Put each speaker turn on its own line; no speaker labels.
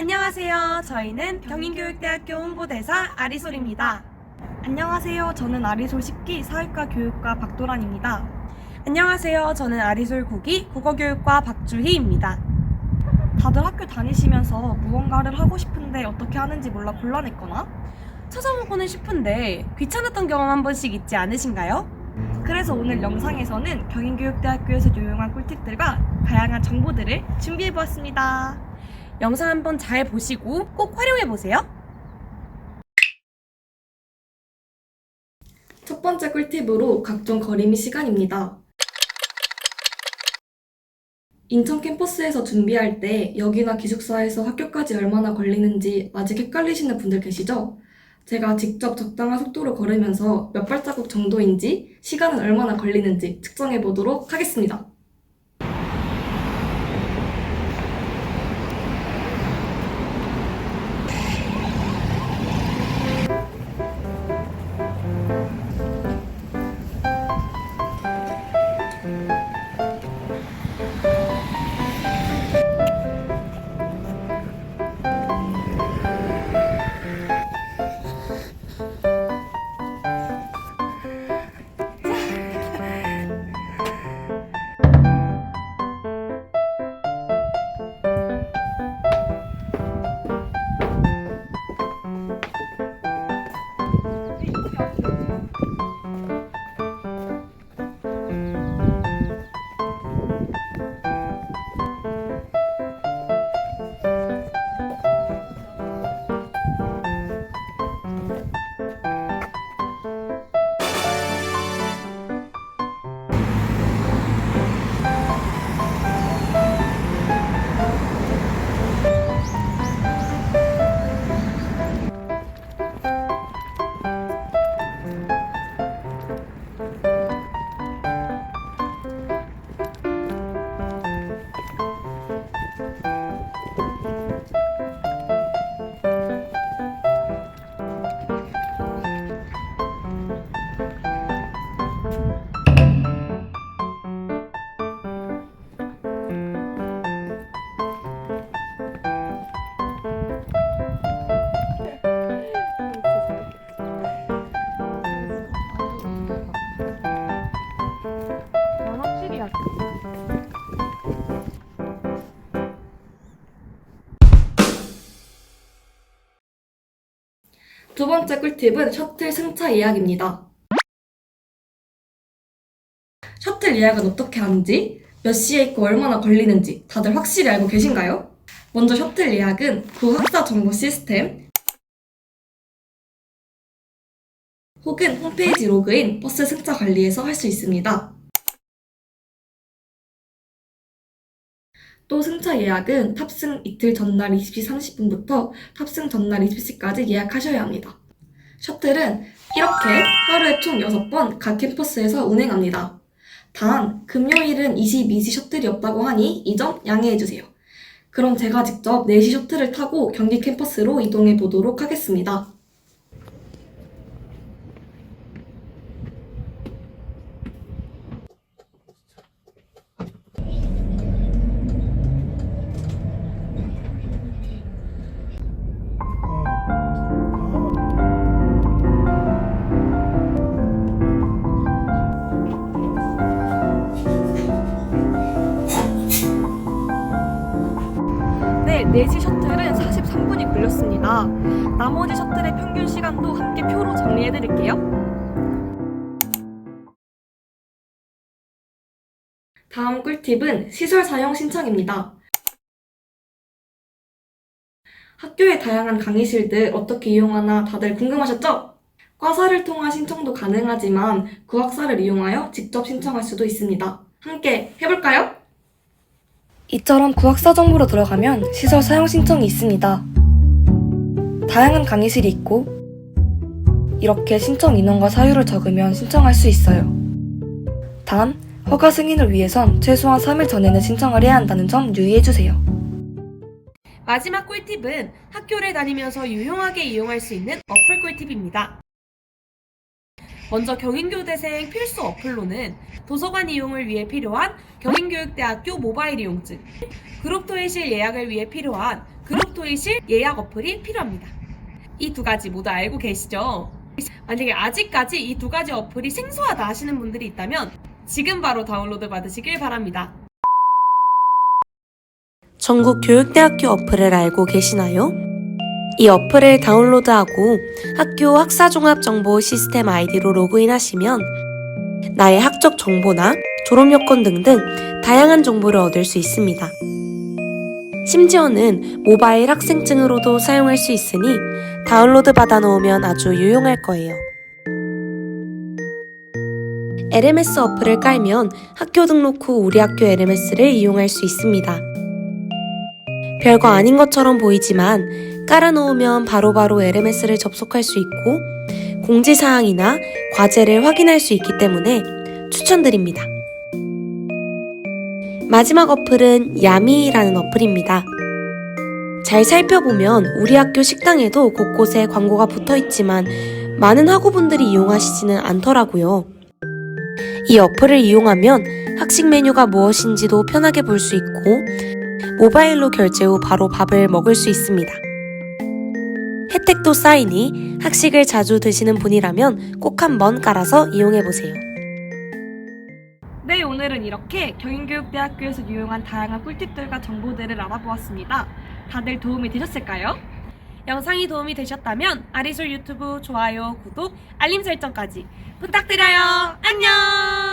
안녕하세요. 저희는 경인교육대학교 홍보대사 아리솔입니다. 안녕하세요. 저는 아리솔 10기 사회과 교육과 박도란입니다. 안녕하세요. 저는 아리솔 9기 국어교육과 박주희입니다. 다들 학교 다니시면서 무언가를 하고 싶은데 어떻게 하는지 몰라 곤란했거나 찾아보고는 싶은데 귀찮았던 경험 한 번씩 있지 않으신가요? 그래서 오늘 영상에서는 경인교육대학교에서 유용한 꿀팁들과 다양한 정보들을 준비해보았습니다. 영상 한번 잘 보시고 꼭 활용해 보세요.
첫 번째 꿀팁으로 각종 거리 및 시간입니다. 인천 캠퍼스에서 준비할 때 여기나 기숙사에서 학교까지 얼마나 걸리는지 아직 헷갈리시는 분들 계시죠? 제가 직접 적당한 속도로 걸으면서 몇 발자국 정도인지 시간은 얼마나 걸리는지 측정해 보도록 하겠습니다. 두 번째 꿀팁은 셔틀 승차 예약입니다. 셔틀 예약은 어떻게 하는지, 몇 시에 있고 얼마나 걸리는지 다들 확실히 알고 계신가요? 먼저 셔틀 예약은 구학사 정보 시스템 혹은 홈페이지 로그인 버스 승차 관리에서 할 수 있습니다. 또 승차 예약은 탑승 이틀 전날 20시 30분부터 탑승 전날 20시까지 예약하셔야 합니다. 셔틀은 이렇게 하루에 총 6번 각 캠퍼스에서 운행합니다. 단, 금요일은 22시 셔틀이 없다고 하니 이 점 양해해주세요. 그럼 제가 직접 4시 셔틀을 타고 경기 캠퍼스로 이동해 보도록 하겠습니다.
4시 셔틀은 43분이 걸렸습니다. 나머지 셔틀의 평균 시간도 함께 표로 정리해드릴게요.
다음 꿀팁은 시설 사용 신청입니다. 학교의 다양한 강의실들 어떻게 이용하나 다들 궁금하셨죠? 과사를 통한 신청도 가능하지만 구학사를 이용하여 직접 신청할 수도 있습니다. 함께 해볼까요? 이처럼 구학사 정보로 들어가면 시설 사용 신청이 있습니다. 다양한 강의실이 있고 이렇게 신청 인원과 사유를 적으면 신청할 수 있어요. 단, 허가 승인을 위해선 최소한 3일 전에는 신청을 해야 한다는 점 유의해주세요.
마지막 꿀팁은 학교를 다니면서 유용하게 이용할 수 있는 어플 꿀팁입니다.
먼저 경인교대생 필수 어플로는 도서관 이용을 위해 필요한 경인교육대학교 모바일 이용증, 그룹 토의실 예약을 위해 필요한 그룹 토의실 예약 어플이 필요합니다. 이 두 가지 모두 알고 계시죠? 만약에 아직까지 이 두 가지 어플이 생소하다 하시는 분들이 있다면 지금 바로 다운로드 받으시길 바랍니다.
전국 교육대학교 어플을 알고 계시나요? 이 어플을 다운로드하고 학교 학사종합정보 시스템 아이디로 로그인하시면 나의 학적 정보나 졸업 여건 등등 다양한 정보를 얻을 수 있습니다. 심지어는 모바일 학생증으로도 사용할 수 있으니 다운로드 받아 놓으면 아주 유용할 거예요. LMS 어플을 깔면 학교 등록 후 우리 학교 LMS를 이용할 수 있습니다. 별거 아닌 것처럼 보이지만 깔아놓으면 바로바로 LMS를 접속할 수 있고 공지사항이나 과제를 확인할 수 있기 때문에 추천드립니다. 마지막 어플은 야미라는 어플입니다. 잘 살펴보면 우리 학교 식당에도 곳곳에 광고가 붙어 있지만 많은 학우분들이 이용하시지는 않더라고요. 이 어플을 이용하면 학식 메뉴가 무엇인지도 편하게 볼 수 있고 모바일로 결제 후 바로 밥을 먹을 수 있습니다. 혜택도 쌓이니 학식을 자주 드시는 분이라면 꼭 한번 깔아서 이용해 보세요.
네, 오늘은 이렇게 경인교육대학교에서 유용한 다양한 꿀팁들과 정보들을 알아보았습니다. 다들 도움이 되셨을까요? 영상이 도움이 되셨다면 아리솔 유튜브 좋아요, 구독, 알림 설정까지 부탁드려요. 안녕!